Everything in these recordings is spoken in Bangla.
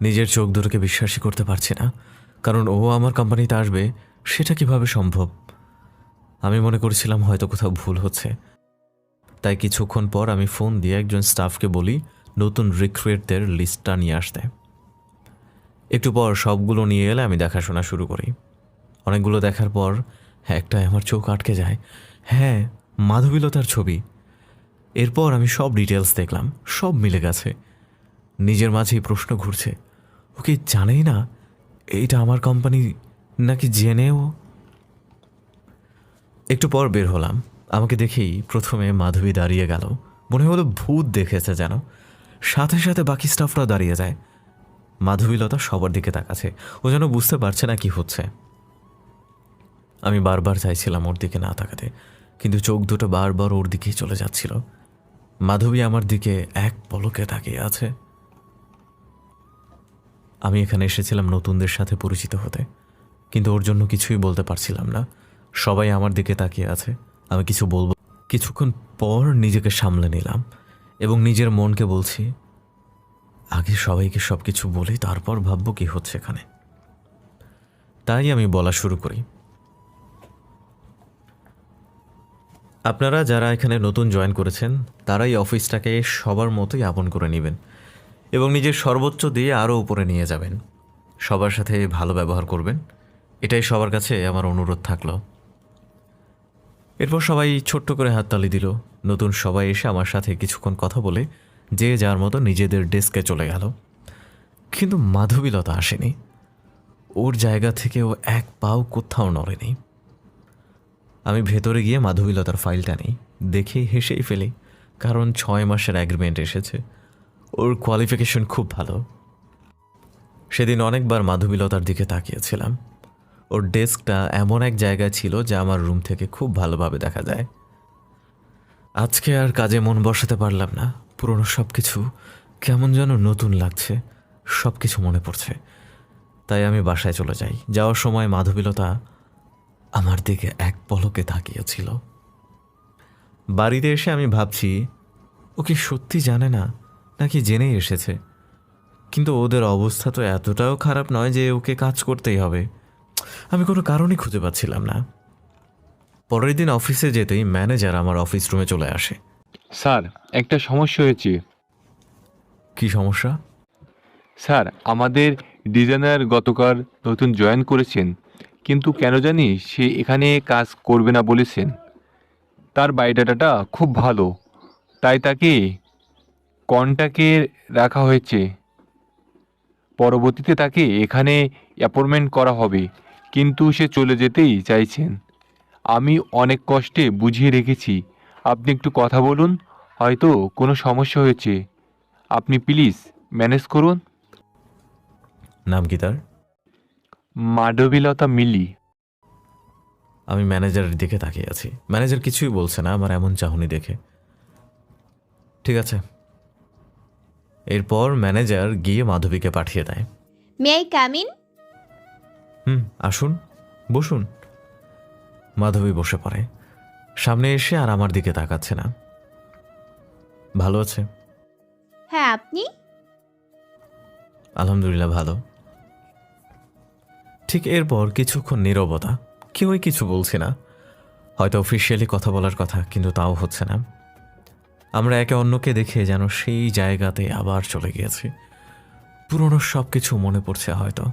নিজের চোখ দুটোকে বিশ্বাসই করতে পারছি না, কারণ ও আমার কোম্পানিতে আসবে, সেটা কীভাবে সম্ভব? আমি মনে করেছিলাম হয়তো কোথাও ভুল হচ্ছে। তাই কিছুক্ষণ পর আমি ফোন দিয়ে একজন স্টাফকে বলি, নতুন রিক্রুয়েটদের লিস্টটা নিয়ে আসতে। একটু পর সবগুলো নিয়ে এলে আমি দেখাশোনা শুরু করি। অনেকগুলো দেখার পর একটাই আমার চোখ আটকে যায়। হ্যাঁ মাধবীলতার ছবি। এরপর আমি সব ডিটেলস দেখলাম, সব মিলে গেছে। নিজের মাঝেই প্রশ্ন ঘুরছে ওকে জানেই না, এইটা আমার কোম্পানি নাকি জেনেও একটু পর বের হলাম। আমাকে দেখেই প্রথমে মাধবী দাঁড়িয়ে গেল। মনে হলো ভূত দেখেছে যেন। সাথে সাথে বাকি স্টাফরা দাঁড়িয়ে যায়। মাধবীলতা সবার দিকে তাকাচ্ছে। ও যেন বুঝতে পারছে না কি হচ্ছে। আমি বারবার চাইছিলাম ওর দিকে না তাকাতে, কিন্তু চোখ দুটো বারবার ওর দিকেই চলে যাচ্ছিল। মাধবী আমার দিকে এক পলকে তাকিয়ে আছে। আমি এখানে এসেছিলাম নতুনদের সাথে পরিচিত হতে। কিন্তু ওর জন্য কিছুই বলতে পারছিলাম না। সবাই আমার দিকে তাকিয়ে আছে। আমি কিছু বলব কিছুক্ষণ পর নিজেকে সামলে নিলাম এবং নিজের মনকে বলছি, আগে সবাইকে সব কিছু বলি, তারপর ভাববো কি হচ্ছে এখানে। তাই আমি বলা শুরু করি। আপনারা যারা এখানে নতুন জয়েন করেছেন, তারাই অফিসটাকে সবার মতোই আপন করে নেবেন। এবং নিজের সর্বোচ্চ দিয়ে আরও উপরে নিয়ে যাবেন। সবার সাথে ভালো ব্যবহার করবেন। এটাই সবার কাছে আমার অনুরোধ থাকল। এরপর সবাই ছোট্ট করে হাততালি দিল। নতুন সবাই এসে আমার সাথে কিছুক্ষণ কথা বলে যে যার মতো নিজেদের ডেস্কে চলে গেল। কিন্তু মাধবীলতা আসেনি। ওর জায়গা থেকে ও এক পাও কোথাও নড়েনি। আমি ভেতরে গিয়ে মাধবীলতার ফাইলটা নিই। দেখে হেসেই ফেলি, কারণ ছয় মাসের অ্যাগ্রিমেন্ট এসেছে। ওর কোয়ালিফিকেশন খুব ভালো। সেদিন অনেকবার মাধবীলতার দিকে তাকিয়েছিলাম। ওর ডেস্কটা এমন এক জায়গায় ছিল যা আমার রুম থেকে খুব ভালোভাবে দেখা যায়। আজকে আর কাজে মন বসাতে পারলাম না। পুরনো সব কিছু কেমন যেন নতুন লাগছে। সব কিছু মনে পড়ছে। তাই আমি বাসায় চলে যাই। যাওয়ার সময় মাধবীলতা আমার দিকে এক পলকে তাকিয়েছিল। বাড়িতে এসে আমি ভাবছি, ও কি সত্যি জানে না নাকি জেনেই এসেছে। কিন্তু ওদের অবস্থা তো এতটাও খারাপ নয় যে ওকে কাজ করতেই হবে। আমি কোনো কারণই খুঁজে পাচ্ছিলাম না। পরের দিন অফিসে যেতেই ম্যানেজার আমার অফিস রুমে চলে আসে। স্যার একটা সমস্যা হয়েছে। কি সমস্যা? স্যার আমাদের ডিজাইনার গতকাল নতুন জয়েন করেছেন কিন্তু কেন জানি সে এখানে কাজ করবে না বলেছেন। তার বায়োডাটাটা খুব ভালো তাই তাকে কন্ট্যাক্টে রাখা হয়েছে। পরবর্তীতে তাকে এখানে অ্যাপয়েন্টমেন্ট করা হবে কিন্তু সে চলে যেতেই চাইছেন। আমি অনেক কষ্টে বুঝিয়ে রেখেছি। আপনি একটু কথা বলুন হয়তো কোনো সমস্যা হয়েছে। আপনি প্লিজ ম্যানেজ করুন। নাম কি তার? মাধবীলতা মিলি। আমি ম্যানেজারের দিকে তাকিয়ে আছি। ম্যানেজার কিছুই বলছে না আমার এমন চাহনি দেখে। ঠিক আছে। এরপর ম্যানেজার গিয়ে মাধবীকে পাঠিয়ে দেয়। মে আই কাম ইন হুম আসুন বসুন। মাধবী বসে পড়ে। সামনে এসে আর আমার দিকে তাকাচ্ছে না। ভালো আছে? হ্যাঁ আপনি? আলহামদুলিল্লাহ ভালো। ঠিক এরপর কিছুক্ষণ নীরবতা। কেউই কিছু বলছে না। হয়তো অফিসিয়ালি কথা বলার কথা কিন্তু তাও হচ্ছে না। আমরা একে অন্যকে দেখে যেন সেই জায়গাতে আবার চলে গিয়েছি। পুরনো সব কিছু মনে পড়ছে হয়তো।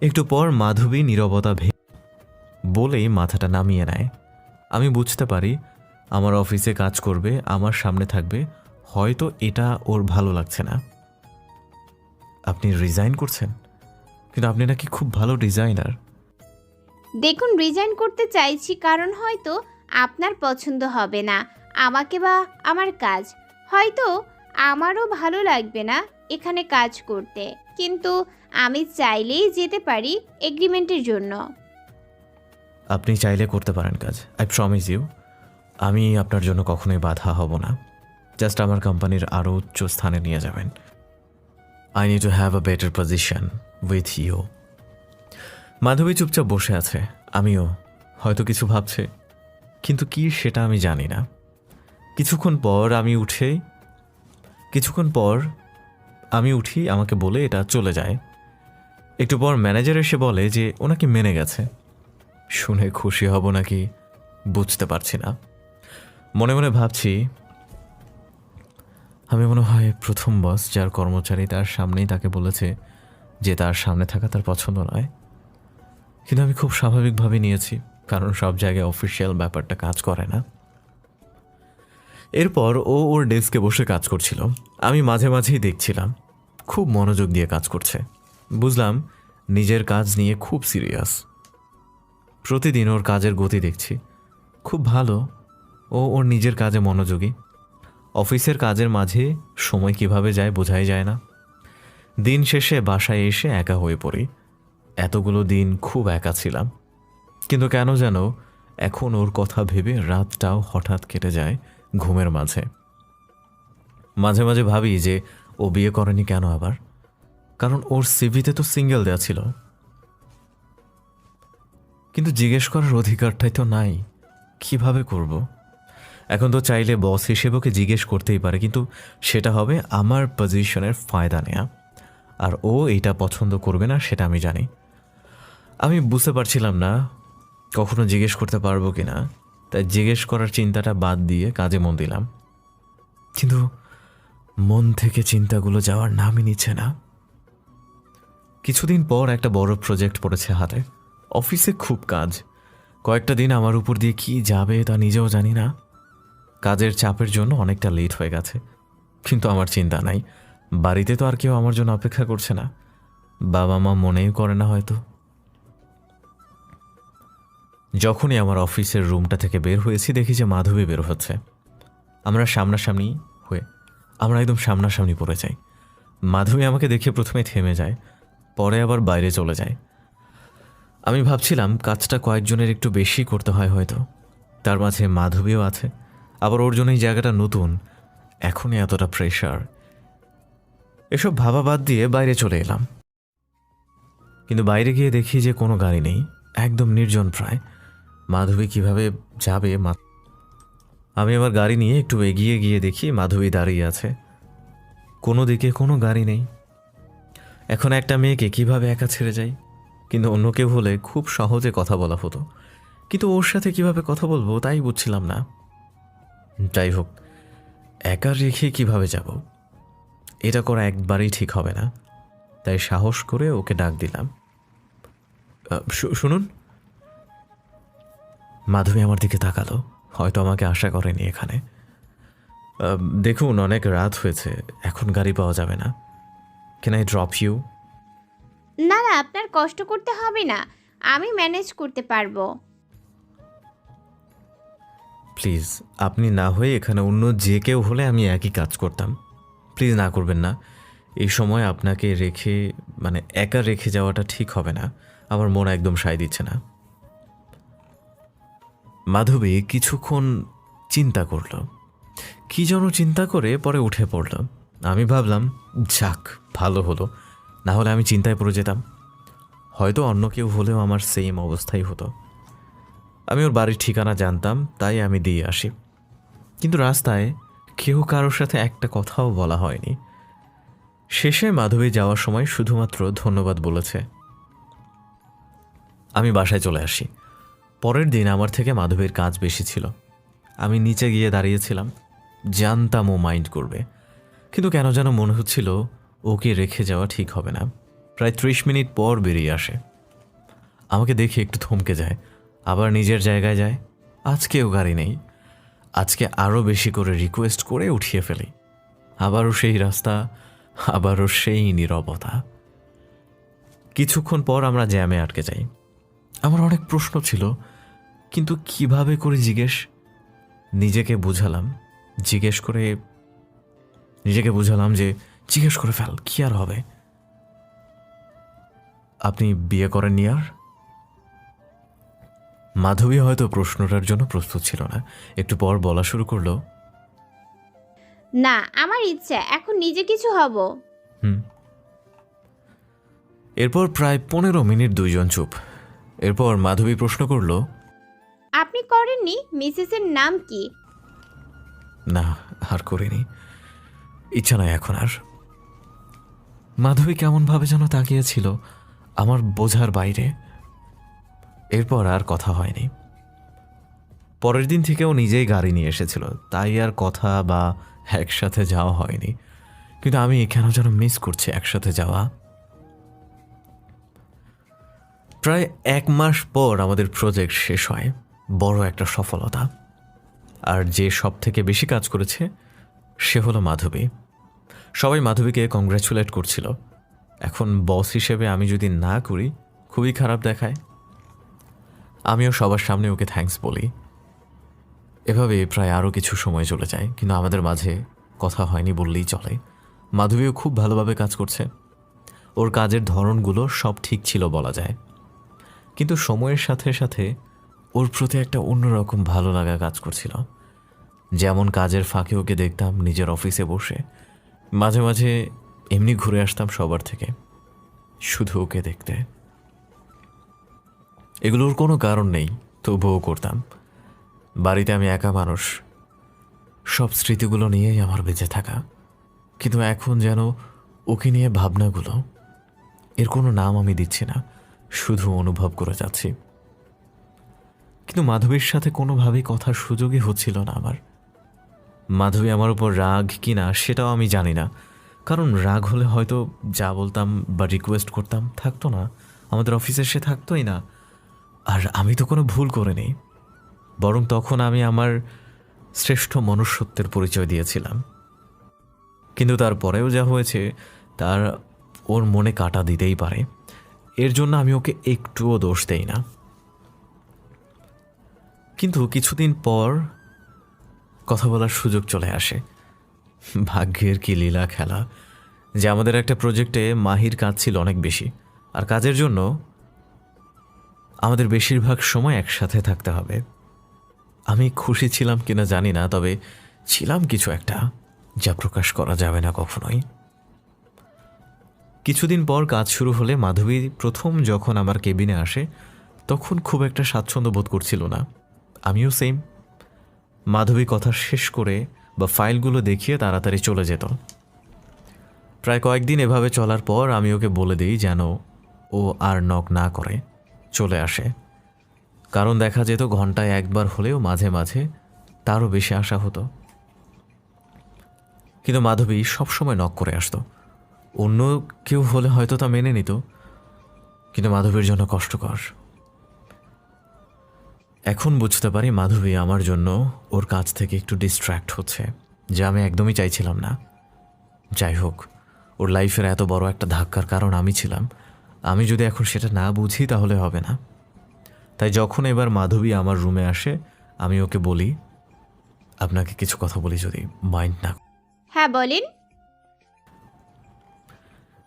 একটু পর মাধবী নীরবতা ভে বলেই মাথাটা নামিয়ে নেয়। আমি বুঝতে পারি, আমার অফিসে কাজ করবে, আমার সামনে থাকবে, হয়তো এটা ওর ভালো লাগছে না। আপনি রিজাইন করছেন? কিন্তু আপনি নাকি খুব ভালো ডিজাইনার দেখুন রিজাইন করতে চাইছি কারণ হয়তো আপনার পছন্দ হবে না। আমাকে বা আমার কাজ। হয়তো আমারও ভালো লাগবে না এখানে কাজ করতে, কিন্তু আমি চাইলেই যেতে পারি এগ্রিমেন্টের জন্য। আপনি চাইলে করতে পারেন কাজ আই প্রমিস ইউ আমি আপনার জন্য কখনোই বাধা হব না। জাস্ট আমার কোম্পানির আরও উচ্চ স্থানে নিয়ে যাবেন। I need to have a better position with you Madhabi চুপচাপ বসে আছে, আমিও। হয়তো কিছু ভাবছে, কিন্তু কি সেটা আমি জানি না। কিছুক্ষণ পর আমি উঠে, কিছুক্ষণ পর আমি উঠি, আমাকে বলে এটা চলে যায়। একটু পর ম্যানেজার এসে বলে যে ওনাকে মেনে গেছে। শুনে খুশি হব নাকি বুঝতে পারছি না। মনে মনে ভাবছি, আমি মনে হয় প্রথম বস যার কর্মচারী তার সামনেই তাকে বলেছে যে তার সামনে থাকা তার পছন্দ নয়। কিন্তু আমি খুব স্বাভাবিকভাবে নিয়েছি, কারণ সব জায়গায় অফিসিয়াল ব্যাপারটা কাজ করে না। এরপর ও ওর ডেস্কে বসে কাজ করছিল। আমি মাঝে মাঝেই দেখছিলাম, খুব মনোযোগ দিয়ে কাজ করছে। বুঝলাম, নিজের কাজ নিয়ে খুব সিরিয়াস। প্রতিদিন ওর কাজের গতি দেখছি। খুব ভালো, ও ওর নিজের কাজে মনোযোগী। অফিসের কাজের মাঝে সময় কীভাবে যায় বোঝাই যায় না। দিন শেষে বাসায় এসে একা হয়ে পড়ি। এতগুলো দিন খুব একা ছিলাম। কিন্তু কেন যেন এখন ওর কথা ভেবে রাতটাও হঠাৎ কেটে যায়। ঘুমের মাঝে। মাঝে মাঝে ভাবি যে ও বিয়ে করেনি কেন আবার? কারণ ওর সিভিতে তো সিঙ্গেল দেওয়া ছিল। কিন্তু জিজ্ঞেস করার অধিকারটাই তো নাই। কীভাবে করব? এখন তো চাইলে বস হিসেবে ওকে জিজ্ঞেস করতেই পারে, কিন্তু সেটা হবে আমার পজিশনের ফায়দা নেয়া। আর ও এটা পছন্দ করবে না, সেটা আমি জানি। আমি বুঝতে পারছিলাম না, কখনো জিজ্ঞেস করতে পারব কি না তাই জিজ্ঞেস করার চিন্তাটা বাদ দিয়ে কাজে মন দিলাম। কিন্তু মন থেকে চিন্তাগুলো যাওয়ার নামই নিচ্ছে না। কিছুদিন পর একটা বড় প্রজেক্ট পড়েছে হাতে। অফিসে খুব কাজ। কয়েকটা দিন আমার উপর দিয়ে কি যাবে তা নিজেও জানি না। কাজের চাপের জন্য অনেকটা লেট হয়ে গেছে। কিন্তু আমার চিন্তা নাই। বাড়িতে তো আর কেউ আমার জন্য অপেক্ষা করছে না। বাবা মা মনেই করে না হয়তো। যখনই আমার অফিসের রুমটা থেকে বের হয়েছি, দেখি যে মাধবী বের হচ্ছে। আমরা সামনাসামনি হয়ে, আমরা একদম সামনাসামনি পড়ে যাই। মাধবী আমাকে দেখে প্রথমে থেমে যায়, পরে আবার বাইরে চলে যায়। আমি ভাবছিলাম, কাজটা কয়েকজনের একটু বেশি করতে হয় হয়তো। তার মাঝে মাধবীও আছে, আবার ওর জন্য এই জায়গাটা নতুন। এখনই এতটা প্রেশার এসব ভাবা বাদ দিয়ে বাইরে চলে এলাম। কিন্তু বাইরে গিয়ে দেখি যে কোনো গাড়ি নেই, একদম নির্জন প্রায়। মাধবী কীভাবে যাবে আমি আমার গাড়ি নিয়ে একটু এগিয়ে গিয়ে দেখি মাধবী দাঁড়িয়ে আছে। কোনো দিকে কোনো গাড়ি নেই। এখন একটা মেয়েকে কীভাবে একা ছেড়ে যাই? কিন্তু অন্য কেউ হলে খুব সহজে কথা বলা হতো। কিন্তু ওর সাথে কীভাবে কথা বলব তাই বুঝছিলাম না। যাই হোক, একা রেখে কীভাবে যাব? এটা করা একবারই ঠিক হবে না। তাই সাহস করে ওকে ডাক দিলাম। শুনুন। মাধবী আমার দিকে তাকালো। হয়তো আমাকে আশা করেনি এখানে। দেখুন অনেক রাত হয়েছে। এখন গাড়ি পাওয়া যাবে না। কেন আই ড্রপ ইউ না না আপনার কষ্ট করতে হবে না। আমি ম্যানেজ করতে পারব। প্লিজ আপনি না হয়ে এখানে অন্য যে কেউ হলে আমি একই কাজ করতাম। প্লিজ না করবেন না। এই সময় আপনাকে রেখে মানে একা রেখে যাওয়াটা ঠিক হবে না। আমার মন একদম সায় দিচ্ছে না। মাধবী কিছুক্ষণ চিন্তা করল। কি যেন চিন্তা করে পরে উঠে পড়ল। আমি ভাবলাম, যাক, ভালো হলো। না হলে আমি চিন্তায় পড়ে যেতাম। হয়তো অন্য কেউ হলেও আমার সেম অবস্থাই হতো। আমি ওর বাড়ির ঠিকানা জানতাম, তাই আমি দিয়ে আসি। কিন্তু রাস্তায় কেউ কারোর সাথে একটা কথাও বলা হয়নি। শেষে মাধবী যাওয়ার সময় শুধুমাত্র ধন্যবাদ বলেছে। আমি বাসায় চলে আসি। পরের দিন আমার থেকে মাধবীর কাজ বেশি ছিল। আমি নিচে গিয়ে দাঁড়িয়েছিলাম। জানতাম ও মাইন্ড করবে। কিন্তু কেন যেন মনে হচ্ছিল ওকে রেখে যাওয়া ঠিক হবে না। প্রায় ত্রিশ মিনিট পর বেরিয়ে আসে। আমাকে দেখে একটু থমকে যায়। আবার নিজের জায়গায় যায়। আজকেও গাড়ি নেই। আজকে আরও বেশি করে রিকোয়েস্ট করে উঠিয়ে ফেলি। আবারও সেই রাস্তা, আবারও সেই নিরবতা। কিছুক্ষণ পর আমরা জ্যামে আটকে যাই। আমার অনেক প্রশ্ন ছিল। কিন্তু কীভাবে করে জিজ্ঞেস? নিজেকে বুঝালাম জিজ্ঞেস করে নিজেকে বুঝালাম যে জিজ্ঞেস করে ফেল কি আর হবে? আপনি বিয়ে করেননি আর? মাধবী হয়তো প্রশ্নটার জন্য প্রস্তুত ছিল না। একটু পর বলা শুরু করল না আমার ইচ্ছা এখন নিজে কিছু হব। হুম। এরপর প্রায় পনেরো মিনিট দুইজন চুপ। এরপর মাধবী প্রশ্ন করল আপনি করেননি? মিসেসের নাম কি? না, আর করিনি। ইচ্ছা নয় এখন আর। মাধবী কেমনভাবে যেন তাকিয়েছিল আমার বোঝার বাইরে। এরপর আর কথা হয়নি। পরের দিন থেকেও নিজেই গাড়ি নিয়ে এসেছিল, তাই আর কথা বা একসাথে যাওয়া হয়নি। কিন্তু আমি কেন যেন মিস করছি একসাথে যাওয়া? প্রায় এক মাস পর আমাদের প্রজেক্ট শেষ হয়। বড় একটা সফলতা। আর যে সব থেকে বেশি কাজ করেছে, সে হলো মাধবী। সবাই মাধবীকে কংগ্রাচুলেট করছিল। এখন বস হিসেবে আমি যদি না করি, খুবই খারাপ দেখায়। আমিও সবার সামনে ওকে থ্যাঙ্কস বলি। এভাবে প্রায় আরও কিছু সময় চলে যায়, কিন্তু আমাদের মাঝে কথা হয়নি বললেই চলে। মাধবীও খুব ভালোভাবে কাজ করছে। ওর কাজের ধরনগুলো সব ঠিক ছিল বলা যায়। কিন্তু সময়ের সাথে সাথে ওর প্রতি একটা অন্যরকম ভালো লাগা কাজ করছিল। যেমন কাজের ফাঁকে ওকে দেখতাম নিজের অফিসে বসে। মাঝে মাঝে এমনি ঘুরে আসতাম সবার থেকে, শুধু ওকে দেখতে। এগুলোর কোনো কারণ নেই, তবুও করতাম। বাড়িতে আমি একা মানুষ। সব স্মৃতিগুলো নিয়েই আমার বেঁচে থাকা। কিন্তু এখন যেন ওকে নিয়ে ভাবনাগুলো, এর কোনো নাম আমি দিচ্ছি না, শুধু অনুভব করে যাচ্ছি। কিন্তু মাধবীর সাথে কোনোভাবেই কথার সুযোগই হচ্ছিল না আমার। মাধবী আমার উপর রাগ কি না, সেটাও আমি জানি না। কারণ রাগ হলে হয়তো যা বলতাম বা রিকোয়েস্ট করতাম থাকতো না। আমাদের অফিসে সে থাকতোই না। আর আমি তো কোনো ভুল করিনি বরং তখন আমি আমার শ্রেষ্ঠ মনুষ্যত্বের পরিচয় দিয়েছিলাম। কিন্তু তারপরেও যা হয়েছে, তার ওর মনে কাটা দিতেই পারে। এর জন্য আমি ওকে একটুও দোষ দেই না। কিন্তু কিছুদিন পর কথা বলার সুযোগ চলে আসে। ভাগ্যের কি লীলা খেলা, যে আমাদের একটা প্রজেক্টে মাহির কাজ ছিল অনেক বেশি, আর কাজের জন্য আমাদের বেশিরভাগ সময় একসাথে থাকতে হবে। আমি খুশি ছিলাম কিনা জানি না, তবে ছিলাম কিছু একটা, যা প্রকাশ করা যাবে না কখনোই। কিছুদিন পর কাজ শুরু হলে মাধবী প্রথম যখন আমার কেবিনে আসে, তখন খুব একটা স্বাচ্ছন্দ্য বোধ করছিল না। আমিও সেম মাধবী কথা শেষ করে বা ফাইলগুলো দেখিয়ে তাড়াতাড়ি চলে যেত। প্রায় কয়েকদিন এভাবে চলার পর আমি ওকে বলে দিই যেন ও আর নক না করে, চলে আসে। কারণ দেখা যেত ঘন্টায় একবার হলেও মাঝে মাঝে তারও বেশি আসা হতো। কিন্তু মাধবী সবসময় নক করে আসতো। অন্য কেউ হলে হয়তো তা মেনে নিত। কিন্তু মাধবীর জন্য কষ্টকর। এখন বুঝতে পারি মাধবী আমার জন্য ওর কাছ থেকে একটু ডিস্ট্র্যাক্ট হচ্ছে যা আমি একদমই চাইছিলাম না। যাই হোক ওর লাইফের এত বড় একটা ধাক্কার কারণ আমি ছিলাম। আমি যদি এখন সেটা না বুঝি তাহলে হবে না। তাই যখন এবার মাধবী আমার রুমে আসে আমি ওকে বলি আপনাকে কিছু কথা বলি যদি মাইন্ড না হ্যাঁ বলেন।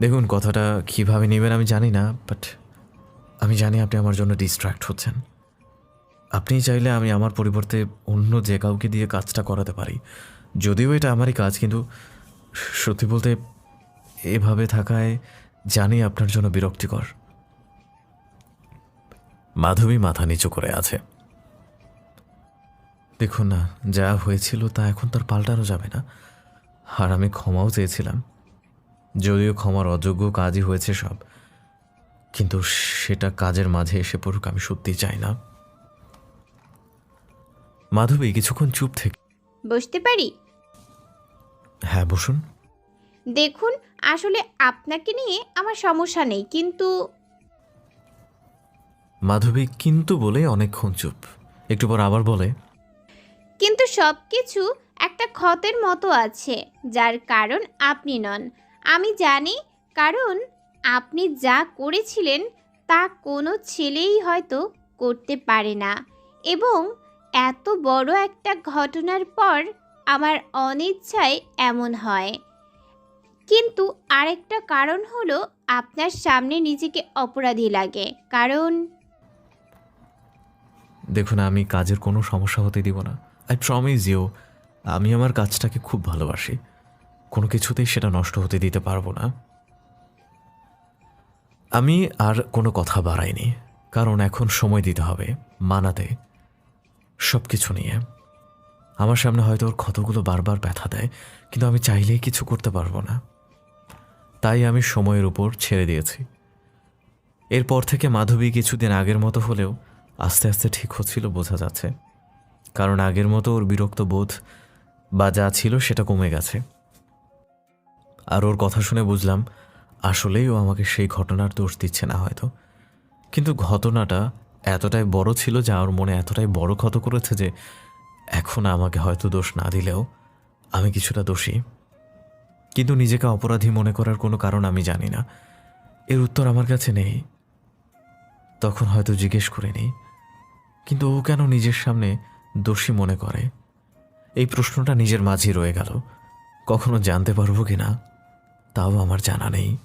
দেখুন কথাটা কীভাবে নেবেন আমি জানি না বাট আমি জানি আপনি আমার জন্য ডিস্ট্র্যাক্ট হচ্ছেন। আপনি চাইলে আমি আমার পরিবর্তে অন্য যে কাউকে দিয়ে কাজটা করাতে পারি। যদিও এটা আমারই কাজ, কিন্তু সত্যি বলতে এভাবে থাকায় জানি আপনার জন্য বিরক্তিকর। মাধবী মাথা নিচু করে আছে। দেখুন না, যা হয়েছিল তা এখন তার পাল্টানো যাবে না। আর আমি ক্ষমাও চেয়েছিলাম। যদিও ক্ষমার অযোগ্য কাজই হয়েছে সব, কিন্তু সেটা কাজের মাঝে এসে পড়ুক আমি সত্যি চাই না। মাধবী কিছুক্ষণ চুপ থেকে বসতে পারি? হ্যাঁ বসুন। দেখুন আসলে আপনাকে নিয়ে আমার সমস্যা নেই কিন্তু মাধবী কিন্তু বলে অনেকক্ষণ চুপ। একটু পর আবার বলে কিন্তু সব কিছু একটা ক্ষতের মতো আছে যার কারণ আপনি নন। আমি জানি কারণ আপনি যা করেছিলেন তা কোনো ছেলেই হয়তো করতে পারে না। এবং এত বড় একটা ঘটনার পর আমার অনিচ্ছায় এমন হয়। কিন্তু আরেকটা কারণ হলো আপনার সামনে নিজেকে অপরাধী লাগে। কারণ দেখুন, আমি কাজের কোনো সমস্যা হতে দিব না। আই প্রমিস ইউ আমি আমার কাজটাকে খুব ভালোবাসি। কোনো কিছুতেই সেটা নষ্ট হতে দিতে পারব না। আমি আর কোনো কথা বাড়াইনি। কারণ এখন সময় দিতে হবে, মানাতে। সব কিছু নিয়ে। আমার সামনে হয়তো ওর ক্ষতগুলো বারবার ব্যথা দেয়, কিন্তু আমি চাইলেই কিছু করতে পারব না। তাই আমি সময়ের উপর ছেড়ে দিয়েছি। এরপর থেকে মাধবী কিছুদিন আগের মতো হলেও আস্তে আস্তে ঠিক হচ্ছিল বোঝা যাচ্ছে। কারণ আগের মতো ওর বিরক্ত বোধ বা যা ছিল সেটা কমে গেছে। আর ওর কথা শুনে বুঝলাম, আসলেই ও আমাকে সেই ঘটনার দোষ দিচ্ছে না হয়তো। কিন্তু ঘটনাটা এতটাই বড় ছিল যে আমার মনে এতটাই বড় ক্ষত করেছে যে এখন আমাকে হয়তো দোষ না দিলেও আমি কিছুটা দোষী। কিন্তু নিজেকে অপরাধী মনে করার কোনো কারণ আমি জানি না। এর উত্তর আমার কাছে নেই। তখন হয়তো জিজ্ঞেস করিনি। কিন্তু ও কেন নিজের সামনে দোষী মনে করে? এই প্রশ্নটা নিজের মাঝেই রয়ে গেল। কখনো জানতে পারব কি না তাও আমার জানা নেই।